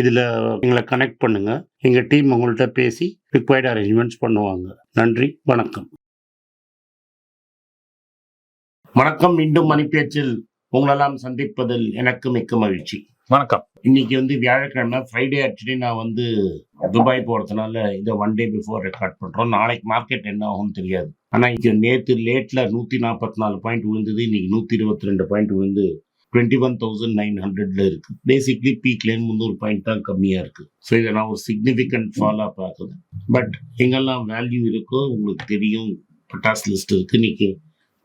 இதில் எங்களை கனெக்ட் பண்ணுங்கள் எங்கள் டீம் உங்கள்கிட்ட பேசி ரிக்வயர்ட் அரேஞ்ச்மெண்ட்ஸ் பண்ணுவாங்க. நன்றி வணக்கம். வணக்கம் மீண்டும் மணிப்பேச்சில் உங்களெல்லாம் சந்திப்பதில் எனக்கு மிக்க மகிழ்ச்சி. வணக்கம். இன்னைக்கு வந்து வியாழக்கிழமை ஃப்ரைடே ஆக்சுவலி நான் வந்து துபாய் போகிறதுனால இதை ஒன் டே பிஃபோர் ரெக்கார்ட் பண்ணுறோம் நாளைக்கு மார்க்கெட் என்ன ஆகும்னு தெரியாது. ஆனால் இன்னைக்கு நேற்று லேட்டில் நூற்றி நாற்பத்தி நாலு பாயிண்ட் விழுந்தது இன்னைக்கு நூற்றி இருபத்தி ரெண்டு பாயிண்ட் விழுந்து டுவெண்ட்டி ஒன் தௌசண்ட் நைன் ஹண்ட்ரட்ல இருக்கு. பேசிக்லி பீக்லேருந்து முந்நூறு பாயிண்ட் தான் கம்மியாக இருக்கு. ஸோ இதை நான் ஒரு சிக்னிஃபிகண்ட் ஃபாலாக பார்க்குறேன் பட் எங்கெல்லாம் வேல்யூ இருக்கோ உங்களுக்கு தெரியும். பட்டாஸ் லிஸ்ட் இருக்கு. இன்னைக்கு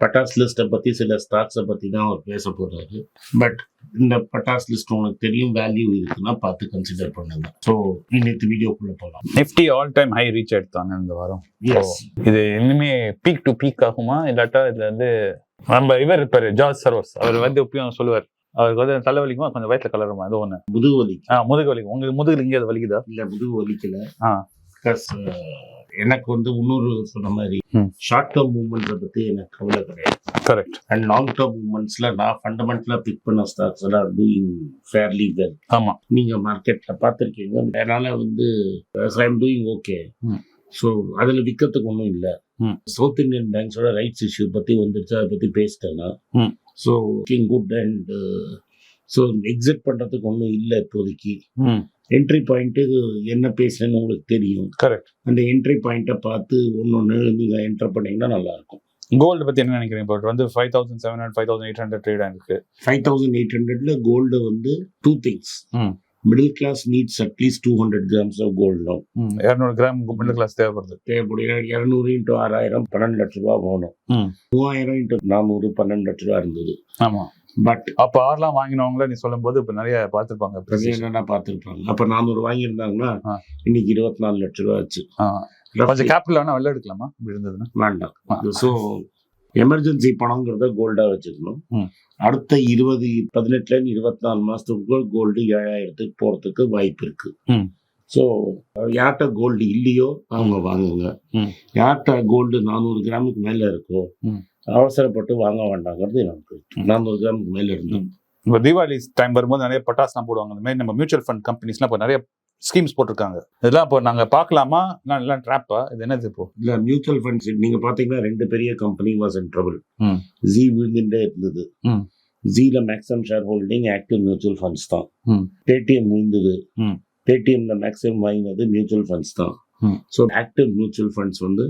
பட்டாஸ் லிஸ்ட்டை பற்றி சில ஸ்டாக்ஸை பற்றி தான் அவர் பேச போகிறாரு பட் இந்த பட்டாஸ் லிஸ்ட் உங்களுக்கு தெரியும் வேல்யூ இருக்குன்னா பார்த்து கன்சிடர் பண்ணுங்க. ஸோ இன்னைக்கு வீடியோக்குள்ளே போகலாம் Nifty all time high reach எடுத்தாங்க இந்த வாரம். இது இனிமே பீக் டு பீக் ஆகுமா? இல்லாட்டா இதுல வந்து நம்ம இவர் இருப்பாரு ஜார்ஜ் சரோஸ் அவர் வந்து எப்பயும் சொல்லுவார் அவருக்கு வந்து தலைவலிக்குமா கொஞ்சம் வயிற்றுல கலருமா? அது ஒண்ணு. முதுகு வலி ஆ முதுகு வலிக்கும் உங்களுக்கு முதுகுல இங்கே அது வலிக்குதா? இல்ல முதுகு வலிக்கல. ஆ. பிகாஸ் எனக்கு வந்து இன்னொரு சொன்ன மாதிரி. ஷார்ட் டேர்ம் மூவ்மெண்ட்ஸை பத்தி எனக்கு கவலை கிடையாது. கரெக்ட் அண்ட் லாங் டேர்ம் மூவ்மெண்ட்ஸ்ல நான் ஃபண்டமெண்டலா பிக் பண்ண ஸ்டாக்ஸ் எல்லாம் டூயிங் ஃபேர்லி வெல் ஆமா. நீங்க மார்க்கெட்ல பார்த்துருக்கீங்க. அதனால வந்து ஐம் டூயிங் ஓகே. ஸோ அதில் விற்கிறதுக்கு ஒன்றும் இல்லை. சவுத் இந்தியன் பேங்க்ஸோட ரைட்ஸ் இஷ்யூ பற்றி வந்துருச்சு. அதை பற்றி பேசிட்டேன்னா. So good and so exit பண்ணுறதுக்கு ஒன்றும் இல்லை இப்போதைக்கு. என்ட்ரி பாயிண்ட்டு என்ன பேசுறேன்னு உங்களுக்கு தெரியும். கரெக்ட் அந்த என்ட்ரி பாயிண்ட்டை பார்த்து ஒன்று ஒன்று நீங்கள் என்டர் பண்ணீங்கன்னா நல்லா இருக்கும் கோல்டு பத்தி என்ன நினைக்கிறீங்க இப்போ வந்து five thousand seven hundred five thousand eight hundred trade இருக்கு ஃபைவ் தௌசண்ட் எயிட் ஹண்ட்ரட்ல கோல்டு வந்து டூ திங்ஸ் ம். Middle class needs at least two hundred grams of gold இரநூறு கிராம் மிடில் கிளாஸ் தேவைப்படுது. தேவைப்படுகிற இரநூறு இன்ட்டு ஆறாயிரம் பன்னெண்டு லட்ச ரூபா போகணும். மூவாயிரம் இன்ட்டு நானூறு பன்னெண்டு லட்ச ரூபா இருந்தது. ஆமா. பட் அப்ப ஆர்லாம் வாங்கினவங்கள நீ சொல்லும் போது இப்ப நிறைய பார்த்திருப்பாங்க என்னென்ன பார்த்துருப்பாங்க அப்போ நானூறு வாங்கியிருந்தாங்கன்னா. இன்னைக்கு இருபத்தி நாலு லட்ச ரூபா ஆச்சு. கொஞ்சம் கேபிட்டல் வேணா வெளில எடுக்கலாமா இப்படி இருந்ததுன்னா வேண்டாம். ஸோ எமர்ஜென்சி பணங்கிறத கோல்டா வச்சுக்கணும். அடுத்த இருபது பதினெட்டுல இருந்து இருபத்தி நாலு மாசத்துக்குள்ள கோல்டு ஏழாயிரத்துக்கு போறதுக்கு வாய்ப்பு இருக்கு ம். ஸோ யார்கிட்ட கோல்டு இல்லையோ அவங்க வாங்குங்க. யார்கிட்ட கோல்டு நானூறு கிராமுக்கு மேல இருக்கோ. அவசரப்பட்டு வாங்க வேண்டாங்கிறது எனக்கு. நானூறு கிராமுக்கு மேல இருந்து இப்போ தீபாவளி டைம் வரும்போது நிறைய பட்டாசுலாம் போடுவாங்க இந்த மாதிரி நம்ம மியூச்சுவல் ஃபண்ட் கம்பெனிஸ்லாம் இப்போ நிறைய ஸ்கீம்ஸ் போட்டிருக்காங்க இதெல்லாம் இப்போ நாங்க பார்க்கலாமா நான் எல்லாம் ட்ராப்பா இது என்னது இப்போ இல்ல மியூச்சுவல் ஃபண்ட்ஸ் நீங்க பாத்தீங்கன்னா ரெண்டு பெரிய company was in trouble. Zee விழுந்துட்டே இருந்தது. ஜில maximum share holding active mutual funds தான். பேடிஎம் விழுந்தது ம். பேடிஎம்ல மேக்ஸிமம் வாங்கினது மியூச்சுவல் ஃபண்ட்ஸ் தான். ஸோ ஆக்டிவ் மியூச்சுவல் ஃபண்ட்ஸ் வந்து.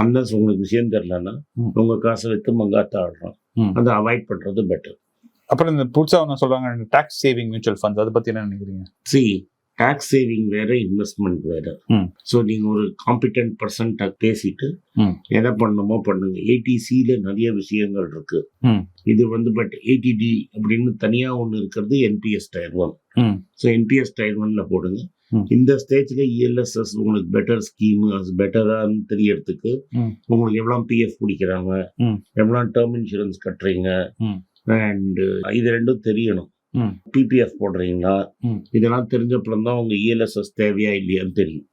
அன்லஸ் உங்களுக்கு விஷயம் தெரியலன்னா ம். உங்க காசை வித்து மங்காத்த ஆடுறோம். அதை அவாய்ட் பண்றது பெட்டர் அப்புறம் இந்த புதுசா ஒன்று சொல்றாங்க டாக்ஸ் சேவிங் மியூச்சுவல் ஃபண்ட்ஸ் அதை பத்தி என்ன நினைக்கிறீங்க சி டாக்ஸ் சேவிங் வேற இன்வெஸ்ட்மெண்ட் வேற. ஸோ நீங்க ஒரு காம்பிடென்ட் பர்சன்ட்ட பேசிட்டு. எதை பண்ணணுமோ பண்ணுங்க ஏடிசியில நிறைய விஷயங்கள் இருக்கு. இது வந்து பட் ஏடிடி அப்படின்னு தனியா ஒன்று இருக்கிறது NPS tier one. So NPS tier ஒன்ல போடுங்க. இந்த ஸ்டேஜ்ல இஎல்எஸ்எஸ் உங்களுக்கு பெட்டர் ஸ்கீம் பெட்டரான்னு தெரியறதுக்கு. உங்களுக்கு எவ்வளோ பிஎஃப் பிடிக்கிறாங்க. எவ்வளோ டேர்ம் இன்சூரன்ஸ் கட்டுறீங்க. அண்ட் இது ரெண்டும் தெரியணும். பிபிஎஃப் போடுறீங்களா. இதெல்லாம் தெரிஞ்சப்பறம் தான் உங்க இஎல்எஸ்எஸ் தேவையா இல்லையான்னு தெரியும்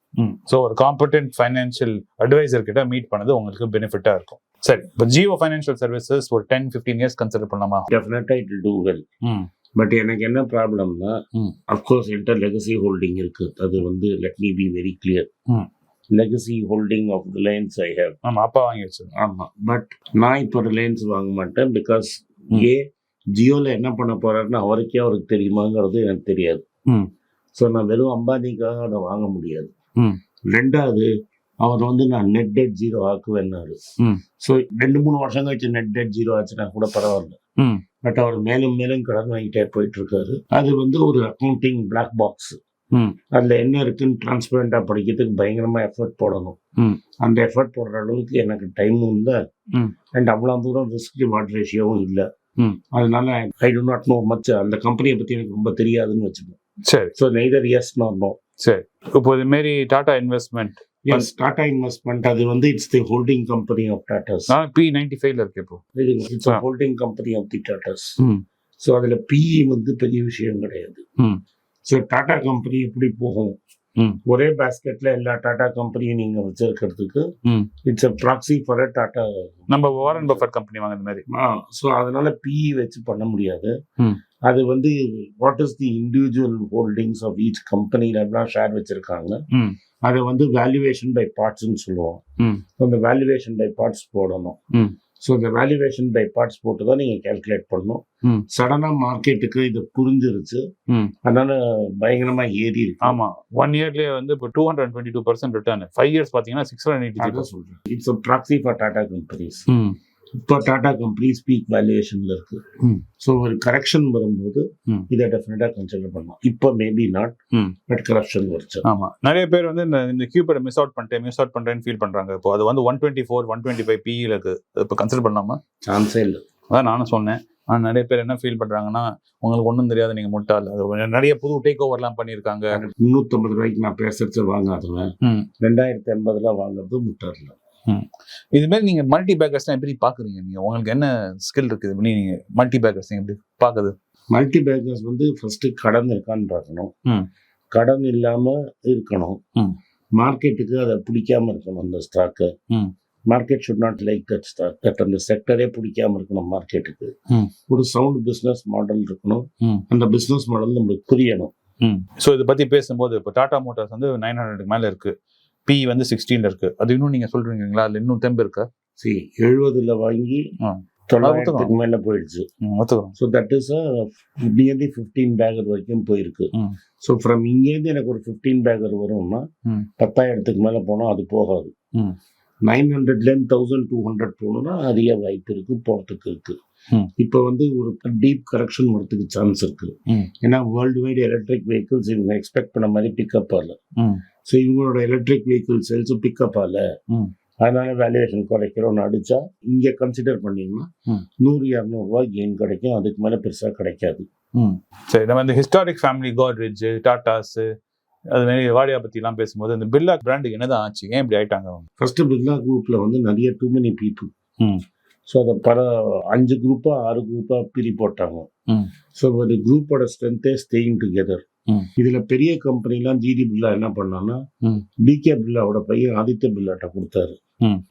ஸோ ஒரு காம்படென்ட் ஃபைனான்ஷியல் அட்வைசர் கிட்ட மீட் பண்ணது உங்களுக்கு பெனிஃபிட்டா இருக்கும் சரி இப்போ ஜியோ ஃபைனான்ஷியல் சர்வீசஸ் ஒரு டென் ஃபிஃப்டீன் இயர்ஸ் கன்சிடர் பண்ணலாமா டெஃபினட்டா இட் டூ வெல் பட் எனக்கு என்ன ப்ராப்ளம்னா ம். அப்கோர்ஸ் என்கிட்ட லெகசி ஹோல்டிங் இருக்கு அது வந்து let me be very clear. Legacy holding of Reliance I have ஆமா அப்பா வாங்கி வச்சது ஆமா பட் நான் இப்போ ரிலையன்ஸ் வாங்க மாட்டேன் பிகாஸ். ஏ ஜியோல என்ன பண்ண போறாருன்னு அவருக்கே அவருக்கு தெரியுமாங்கிறது எனக்கு தெரியாது. ஸோ நான் வெறும் அம்பானிக்காக அதை வாங்க முடியாது. ரெண்டாவது அவர் வந்து நான் நெட் டெட் ஜீரோ ஆக்குவேன்னாரு. ஸோ ரெண்டு மூணு வருஷம் கழிச்சு நெட் டெட் ஜீரோ ஆச்சுன்னா கூட பரவாயில்ல. பட் அவர் மேலும் மேலும் கடன் வாங்கிட்டே போயிட்டு இருக்காரு அது வந்து ஒரு அக்கௌண்டிங் பிளாக் பாக்ஸ். அதுல என்ன இருக்குன்னு டிரான்ஸ்பரண்டா படிக்கிறதுக்கு பயங்கரமா எஃபர்ட் போடணும். அந்த எஃபர்ட் போடுற அளவுக்கு எனக்கு டைமும் இல்லை. அண்ட் அவ்வளோ தூரம் ரிஸ்க் ரிவார்ட் ரேஷியோவும் இல்லை. அதனால I do not know much அந்த கம்பெனியை பத்தி எனக்கு ரொம்ப தெரியாதுன்னு வச்சுப்போம் சரி. So neither yes not no சரி. இப்போ இது மாரி Tata investment yes Tata investment அது வந்து it's the holding company of Tatas P ninety ஃபைவ்ல இருக்கு இப்போ it's. Holding company of the Tatas. So அதில் பிஇ வந்து பெரிய விஷயம் கிடையாது ம். ஸோ டாடா கம்பெனி எப்படி போகும். ஒரே பேஸ்கெட்ல எல்லா டாடா கம்பெனியும் நீங்க வச்சிருக்கிறதுக்கு. It's a proxy for a Tata நம்ம வாரன் பஃபர் கம்பெனி வாங்குற மாதிரி ஸோ அதனால பிஇ வச்சு பண்ண முடியாது. அது வந்து what is the individual holdings of each கம்பெனில எல்லாம் ஷேர் வச்சிருக்காங்க. அதை வந்து வேல்யூவேஷன் பை பார்ட்ஸ்னு சொல்லுவோம். அந்த வேல்யூவேஷன் பை பார்ட்ஸ் போடணும். ஸோ இந்த வேல்யூவேஷன் பை பார்ட்ஸ் போட்டு தான் நீங்கள் கேல்குலேட் பண்ணணும். சடனாக மார்க்கெட்டுக்கு இது புரிஞ்சிருச்சு. அதனால பயங்கரமா ஏறி இருக்கு. ஆமா. ஒன் இயர்லயே வந்து இப்போ two hundred twenty two percent return five years பாத்தீங்கன்னா சிக்ஸ் ஹண்ட்ரட் எயிட்டி சொல்றேன். It's proxy for Tata companies இப்போ டாடா கம்பெனிஸ் பீக் வேல்யூவேஷன்ல இருக்கு. ஸோ ஒரு கரெக்ஷன் வரும்போது. இதை டெஃபினட்டா கன்சிடர் பண்ணலாம். இப்போ மேபி நாட். பட் கரெக்ஷன் வருச்சு. ஆமா. நிறைய பேர் வந்து இந்த இந்த கியூபேட மிஸ் அவுட் பண்ணிட்டேன் மிஸ் அவுட் பண்றேன்னு ஃபீல் பண்றாங்க. இப்போ அது வந்து one twenty four one twenty five பிஇல இருக்கு. இப்போ கன்சிடர் பண்ணாமா சான்ஸே இல்லை. அதான் நானும் சொன்னேன். ஆனா நிறைய பேர் என்ன ஃபீல் பண்றாங்கன்னா உங்களுக்கு ஒன்றும் தெரியாது நீங்க முட்டாள் அது நிறைய புது டேக் ஓவர்லாம் பண்ணியிருக்காங்க. முந்நூற்றம்பது ரூபாய்க்கு நான் பேசுறது வாங்காதவன். ரெண்டாயிரத்தி எண்பதுல வாங்குறது முட்டார்ல இது மாதிரி நீங்க மல்டி பேக்கர்ஸ்லாம் எப்படி பாக்குறீங்க? நீங்க உங்களுக்கு என்ன ஸ்கில் இருக்குது? இப்படி நீங்க மல்டி பேக்கர்ஸ் எப்படி பாக்குது மல்டி பேக்கர்ஸ் வந்து ஃபர்ஸ்ட் கடன் இருக்கான்னு பார்க்கணும். கடன் இல்லாம இருக்கணும். மார்க்கெட்டுக்கு அதை பிடிக்காம இருக்கணும் அந்த stock. Market should not like that stock that அந்த செக்டரே பிடிக்காம இருக்கணும் மார்க்கெட்டுக்கு. ஒரு சவுண்ட் பிஸ்னஸ் மாடல் இருக்கணும். அந்த பிஸ்னஸ் மாடல் நம்மளுக்கு புரியணும். ஸோ இதை பத்தி பேசும்போது இப்போ டாடா மோட்டார்ஸ் வந்து நைன் ஹண்ட்ரடுக்கு மேல இருக்கு. பி வந்து சிக்ஸ்டீன்ல இருக்கு அது இன்னும் நீங்க சொல்றீங்களா அதுல இன்னும் தெம்பு இருக்கா சி எழுபதுல வாங்கி. தொள்ளாயிரத்துக்கு மேல போயிடுச்சு so that is nearly fifteen bagger வரைக்கும் போயிருக்கு. ஸோ ஃப்ரம் இங்கேருந்து எனக்கு ஒரு ஃபிஃப்டீன் பேக்கர் வரும்னா. பத்தாயிரத்துக்கு மேலே போனால் அது போகாது. நைன் ஹண்ட்ரட்லேருந்து தௌசண்ட் டூ ஹண்ட்ரட் போகணும்னா அதிக வாய்ப்பு இருக்கு போகிறதுக்கு இருக்கு. இப்போ வந்து ஒரு டீப் கரெக்ஷன் வரதுக்கு சான்ஸ் இருக்கு. ஏன்னா வேர்ல்டு வைடு எலக்ட்ரிக் வெஹிக்கிள்ஸ் இவங்க எக்ஸ்பெக்ட் பண்ண மாதிரி பிக்கப் ஆகல. ஸோ இவங்களோட எலக்ட்ரிக் வெஹிக்கிள் சேல்ஸும் பிக்கப் ஆகல. அதனால வேல்யூவேஷன் குறைக்கிறோம்னு அடிச்சா இங்கே கன்சிடர் பண்ணீங்கன்னா. நூறு இரநூறுவா கெயின் கிடைக்கும் அதுக்கு மேலே பெருசாக கிடைக்காது ம். சரி நம்ம இந்த ஹிஸ்டாரிக் ஃபேமிலி கோட்ரேஜ் டாட்டாஸ் அது மாதிரி வாடியா எல்லாம் பேசும்போது இந்த பிர்லா பிராண்டுக்கு என்னதான் ஆச்சு ஏன் இப்படி ஆயிட்டாங்க அவங்க ஃபர்ஸ்ட் பிர்லா குரூப்ல வந்து நிறைய டூ மெனி பீப்புள். ஸோ அதை பல அஞ்சு குரூப்பா ஆறு குரூப்பா பிரி போட்டாங்க. ஸோ ஒரு குரூப்போட ஸ்ட்ரென்த்தே ஸ்டேயிங் டுகெதர். இதுல பெரிய கம்பெனிலாம் ஜிடி பிர்லா என்ன பண்ணான்னா. பிகே பிர்லாவோட பையன் ஆதித்ய பிர்லாட்ட கொடுத்தாரு.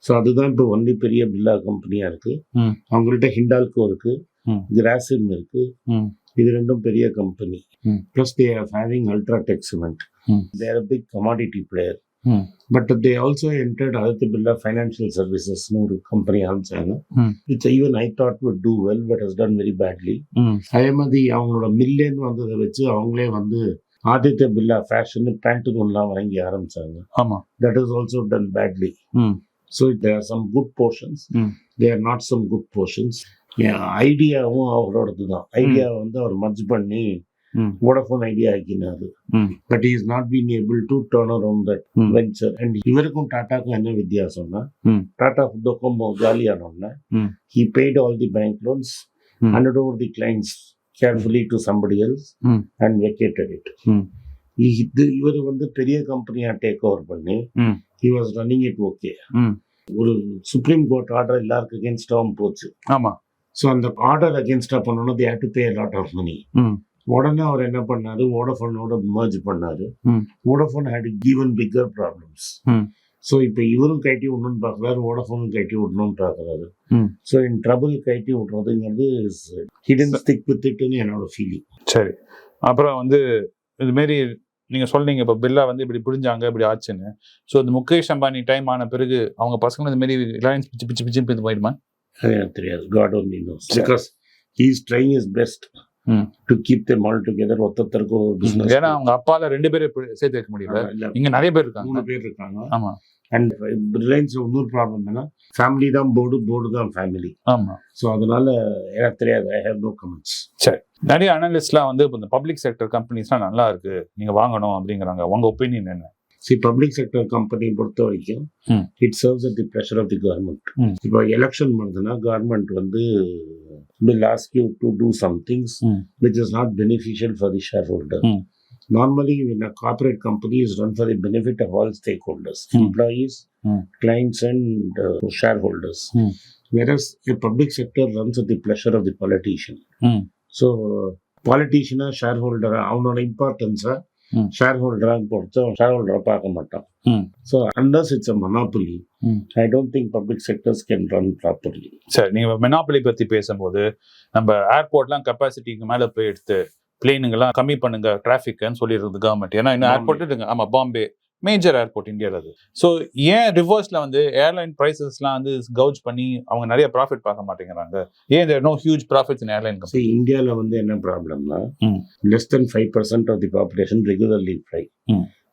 ஸோ அதுதான் இப்போ ஒன்லி பெரிய பிர்லா கம்பெனியா இருக்கு. அவங்கள்ட்ட ஹிண்டால்கோ இருக்கு. கிராசிம் இருக்கு. இது ரெண்டும் பெரிய company. Plus they are having UltraTech cement ம். Their big commodity player. But they also entered Aditya Birla financial சர்வீசஸ்னு ஒரு கம்பெனி ஆரம்பிச்சாங்க. It's even I thought would do well but has done very badly. அதே மாதிரி அவங்களோட மில்லேன்னு வந்ததை வச்சு அவங்களே வந்து ஆதித்ய பிர்லா ஃபேஷன் பேண்டூன்லாம் வாங்கி ஆரம்பிச்சாங்க ஆமா that is also done badly. So there are some good portions ம். There not some good portions ஐடியாவும் அவரோடது தான் ஐடியா வந்து அவர் மர்ஜ் பண்ணி. Vodafone Idea ஆக்கினாரு. But is not been able to turn around that. Venture and இவருக்கும் டாட்டாக்கும் என்ன வித்தியாசம்னா. Tata Docomo காலியானோம்னா. He paid all the bank loans. Handed over the clients carefully to somebody else. And vacated it. இது இவர் வந்து பெரிய கம்பெனியா take over பண்ணி. He was running it okay. ஒரு சுப்ரீம் கோர்ட் ஆர்டர் எல்லாருக்கும் அகேன்ஸ்டாகவும் போச்சு ஆமா ஸோ அந்த ஆர்டர் அகேன்ஸ்டா பண்ணணும் they had to pay lot of money. உடனே அவர் என்ன பண்ணாரு? வோடஃபோனோட மர்ஜ் பண்ணாரு. Vodafone had given bigger problems. So இப்போ இவரும் கட்டி விடணும்னு பார்க்குறாரு வோடஃபோனும் கட்டி விடணும்னு பார்க்குறாரு. ஸோ இன் ட்ரபிள் கட்டி விட்றதுங்கிறது ஹிடன் ஸ்டிக் வித் இட்னு என்னோட ஃபீலிங் சரி. அப்புறம் வந்து இது மாரி நீங்க சொல்றீங்க இப்போ பில்லா வந்து இப்படி புரிஞ்சாங்க இப்படி ஆச்சுன்னு. ஸோ இந்த முகேஷ் அம்பானி டைம் ஆன பிறகு அவங்க பசங்க இந்த மாரி ரிலையன்ஸ் பிச்சு பிச்சு பிச்சு பிச்சு போயிடுமா தெரியாது. God only knows because he is trying is best. To keep them all together ஒருத்தருக்கு ஒரு பிஸ்னஸ் ஏன்னா அவங்க அப்பால ரெண்டு பேரும் சேர்த்து வைக்க முடியல. இங்க நிறைய பேர் இருக்காங்க. மூணு பேர் இருக்காங்க. ஆமா. அண்ட் ரிலையன்ஸ் இன்னொரு ப்ராப்ளம் என்னன்னா ஃபேமிலி தான் போர்டு போர்டு தான் ஃபேமிலி ஆமா. ஸோ அதனால எனக்கு தெரியாது. ஐ ஹேவ் நோ கமெண்ட்ஸ் நிறைய அனலிஸ்ட்லாம் வந்து இப்போ இந்த பப்ளிக் செக்டர் கம்பெனிஸ்லாம் நல்லா இருக்கு. நீங்க வாங்கணும் அப்படிங்கிறாங்க. உங்க ஒப்பீனியன் என்ன? சி பப்ளிக் செக்டர் கம்பெனி பொறுத்த வரைக்கும். It serves at the pressure of the government. இப்போ எலெக்ஷன் வருதுன்னா கவர்மெண்ட் வந்து will ask you to do some things hmm. Which is not beneficial for the shareholder hmm. Normally, when a corporate company is run for the benefit of all stakeholders, Hmm. employees, Hmm. clients, and uh, shareholders. Hmm. Whereas a public sector runs at the pleasure of the politician. Hmm. So, politician shareholder அவனோட இம்பார்ட்டன்ஸை Hmm. Share ஹோல்டராக பொறுத்து share ஹோல்டரை பார்க்க மாட்டான் Hmm. So அண்டர்ஸ் it's a monopoly Hmm. I don't think public sectors can run properly சரி நீங்க மெனாபலி பத்தி பேசும்போது நம்ம ஏர்போர்ட்லாம் கெப்பாசிட்டிக்கு மேல போய் எடுத்து பிளேனுங்கெல்லாம் கம்மி பண்ணுங்க டிராஃபிக்னு சொல்லிடுறது கவர்மெண்ட் ஏன்னா இன்னும். ஏர்போர்ட் இருக்குங்க ஆமா பாம்பே மேஜர் ஏர்போர்ட் இந்தியாவில் அது. ஸோ ஏன் ரிவர்ஸ்ல வந்து ஏர்லைன் ப்ரைசஸ்லாம் வந்து கவுச் பண்ணி அவங்க நிறைய ப்ராஃபிட் பார்க்க மாட்டேங்கிறாங்க? ஏன் no huge profits in airline See, இந்தியாவில் வந்து என்ன ப்ராப்ளம்னா. Less than five percent of the population regularly fly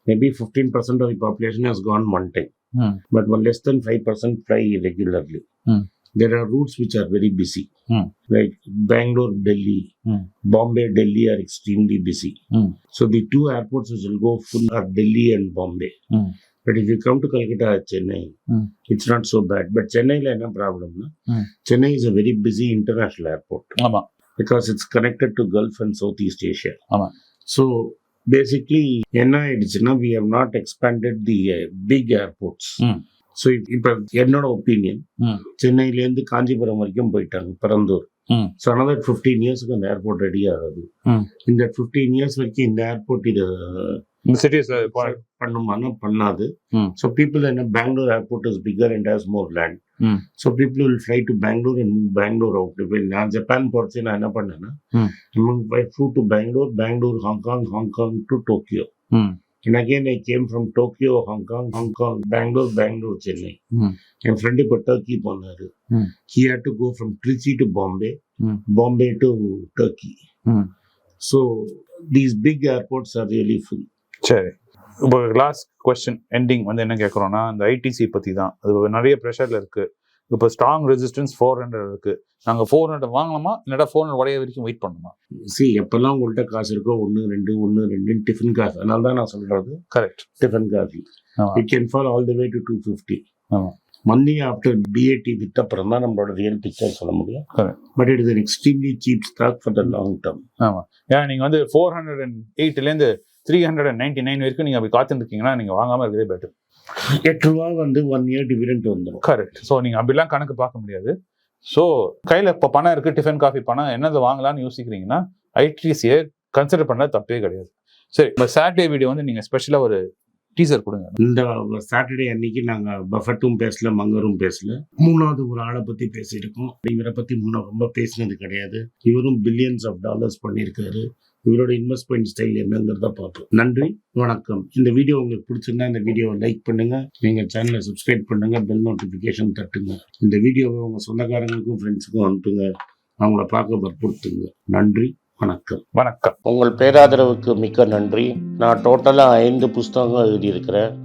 Hmm. Maybe fifteen percent of the population has gone one time Hmm. But one less than five percent fly regularly Hmm. There are routes which are very busy, Hmm. like Bangalore, Delhi, Hmm. Bombay, Delhi are extremely busy. Hmm. So the two airports which will go full are Delhi and Bombay. Hmm. But if you come to Calcutta, Chennai, Hmm. it's not so bad. But Chennai, la என்ன problem na? Hmm. Chennai is a very busy international airport ஆமா because it's connected to Gulf and Southeast Asia. ஆமா. Basically, என்ன ஆயிடுச்சுன்னா not expanded the uh, big airports. Hmm. So இப்போ என்னோட opinion. சென்னையிலேருந்து காஞ்சிபுரம் வரைக்கும் போயிட்டாங்க பரந்தூர். ஸோ another ஃபிஃப்டீன் இயர்ஸ்க்கு அந்த ஏர்போர்ட் ரெடி ஆகுது. இந்த ஃபிஃப்டீன் இயர்ஸ் வரைக்கும் இந்த ஏர்போர்ட் இது பண்ணுமானா பண்ணாது. ஸோ பீப்புள் என்ன Bangalore airport is bigger and has more land so people will fly to Bengaluru and move Bengaluru out నా జపాన్ పొరచే నా ఎన్న పడినా to Bangalore, Bangalore, Hong Kong, Hong Kong to Tokyo. And again, I came from Tokyo, Hong Kong, Hong Kong, Bangalore, Bangalore, Chennai. Mm. And friend Turkey Bonaru. Mm. He had to go from Trichy to Bombay. Bombay to Turkey. So these big airports are really full. Cherry. இப்போ last question ending வந்து என்ன கேட்குறோம்னா இந்த ITC பற்றி தான் அது நிறைய ப்ரெஷரில் இருக்குது இப்போ ஸ்ட்ராங் ரெசிஸ்டன்ஸ் ஃபோர் ஹண்ட்ரட் இருக்குது நாங்கள் ஃபோர் ஹண்ட்ரட் வாங்கலாமா இல்லைடா ஃபோர் ஹண்ட்ரட் உடைய வரைக்கும் வெயிட் பண்ணணுமா? சி எப்பெல்லாம் உங்கள்கிட்ட காசு இருக்கோ ஒன்று ரெண்டு ஒன்று ரெண்டு டிஃபன் காசு. அதனால தான் நான் சொல்கிறது correct tiffin coffee. It can fall all the way to two fifty. மந்தி ஆஃப்டர் பிஏடி வித் அப்புறம் தான் நம்மளோட ரியல் பிக்சர் சொல்ல முடியும். But it is extremely cheap stock for the long term ஏன்னா நீங்கள் வந்து four hundred and எயிட்லேருந்து three hundred and ninety nine வரைக்கும் நீங்கள் அப்படி காத்துருக்கீங்கன்னா நீங்கள் வாங்காமல் இருக்கிறதே பெட்டர் எட்டு ரூபா வந்து ஒன் இயர் டிவிடெண்ட் வந்துடும் கரெக்ட் ஸோ நீங்கள் அப்படிலாம் கணக்கு பார்க்க முடியாது. ஸோ கையில் இப்போ பணம் இருக்குது டிஃபன் காஃபி பணம் என்னது வாங்கலாம்னு யோசிக்கிறீங்கன்னா ஐடிசியை கன்சிடர் பண்ண தப்பே கிடையாது. சரி இப்போ சாட்டர்டே வீடியோ வந்து நீங்கள் ஸ்பெஷலாக ஒரு டீசர் கொடுங்க. இந்த சாட்டர்டே அன்னைக்கு நாங்க பஃபட்டும் பேசல மங்கரும் பேசல. மூணாவது ஒரு ஆளை பத்தி பேசியிருக்கோம் இவரை பத்தி முன்ன ரொம்ப பேசினது கிடையாது. இவரும் பில்லியன்ஸ் ஆஃப் டாலர்ஸ் பண்ணியிருக்காரு. இவரோட இன்வெஸ்ட்மெண்ட் ஸ்டைல் என்னங்கிறத பார்ப்போம். நன்றி வணக்கம். இந்த வீடியோ உங்களுக்கு பிடிச்சிருந்தா இந்த வீடியோவை லைக் பண்ணுங்க. நீங்க சேனலை சப்ஸ்கிரைப் பண்ணுங்க பெல் நோட்டிஃபிகேஷன் தட்டுங்க. இந்த வீடியோவை உங்க சொந்தக்காரங்களுக்கும் ஃப்ரெண்ட்ஸுக்கும் அனுப்புங்க. அவங்கள பார்க்க வற்புறுத்துங்க. நன்றி வணக்கம். வணக்கம். உங்கள் பேராதரவுக்கு மிக்க நன்றி. நான் டோட்டலாக ஐந்து புஸ்தகங்கள் எழுதியிருக்கிறேன்.